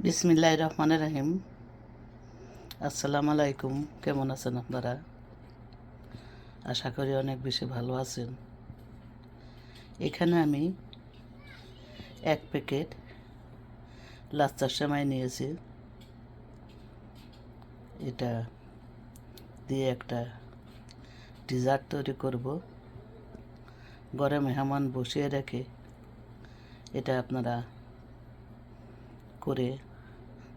বিসমিল্লাহ রহমানের রাহিম। আসসালামু আলাইকুম। কেমন আছেন আপনারা? আশা করি অনেক বেশি ভালো আছেন। এখানে আমি এক প্যাকেট লাচ্চার সেমাই নিয়েছি। এটা দিয়ে একটা ডিজার্ট তৈরি করব। ঘরে মেহমান বসিয়ে রেখে এটা আপনারা করে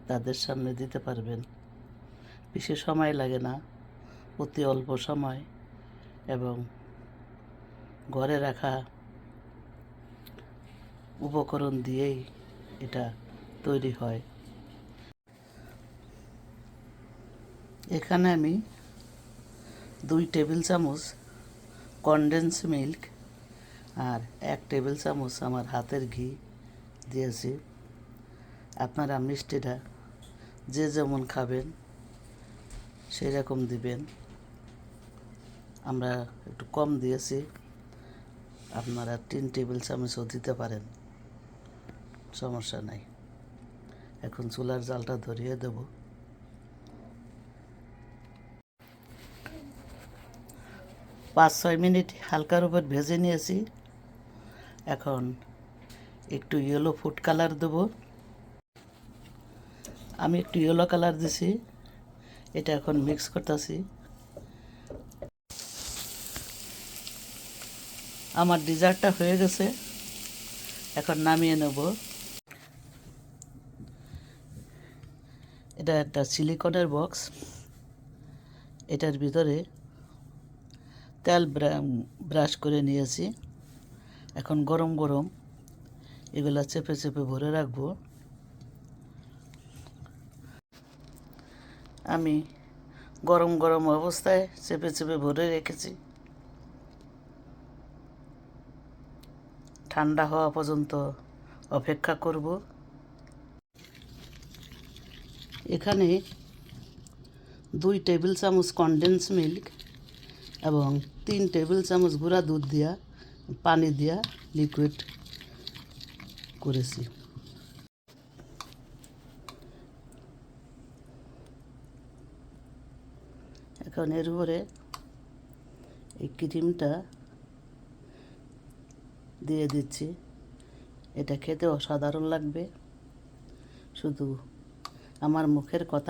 তাদের সামনে দিতে পারবেন। বেশি সময় লাগে না, অতি অল্প সময় এবং ঘরে রাখা উপকরণ দিয়েই এটা তৈরি হয়। এখানে আমি দুই টেবিল চামচ কনডেন্স মিল্ক আর এক টেবিল চামচ আমার হাতের ঘি দিয়েছি। আপনারা মিষ্টিটা যে যেমন খাবেন সেই রকম দিবেন। আমরা একটু কম দিয়েছি, আপনারা তিন টেবিল চামচও দিতে পারেন, সমস্যা নাই। এখন চুলার জালটা ধরিয়ে দেব। পাঁচ ছয় মিনিট হালকার উপর ভেজে নিয়েছি। এখন একটু ইয়েলো ফুড কালার দেবো। আমি একটু ইয়েলো কালার দিছি। এটা এখন মিক্স করতেছি। আমার ডিজার্টটা হয়ে গেছে। এখন নামিয়ে নেব। এটা একটা সিলিকনের বক্স এটার ভিতরে তেল ব্রাশ করে নিয়েছি। এখন গরম গরম এগুলা চেপে চেপে ভরে রাখব। আমি গরম গরম অবস্থায় চেপে চেপে ভরে রেখেছি। ঠান্ডা হওয়া পর্যন্ত অপেক্ষা করব। এখানে দুই টেবিল চামচ কনডেন্স মিল্ক এবং তিন টেবিল চামচ গুঁড়া দুধ দিয়া, পানি দিয়া লিকুইড করেছি। এখন এর উপরে এই ক্রিমটা দিয়ে দিচ্ছি। এটা খেতে অসাধারণ লাগবে। শুধু আমার মুখের কথা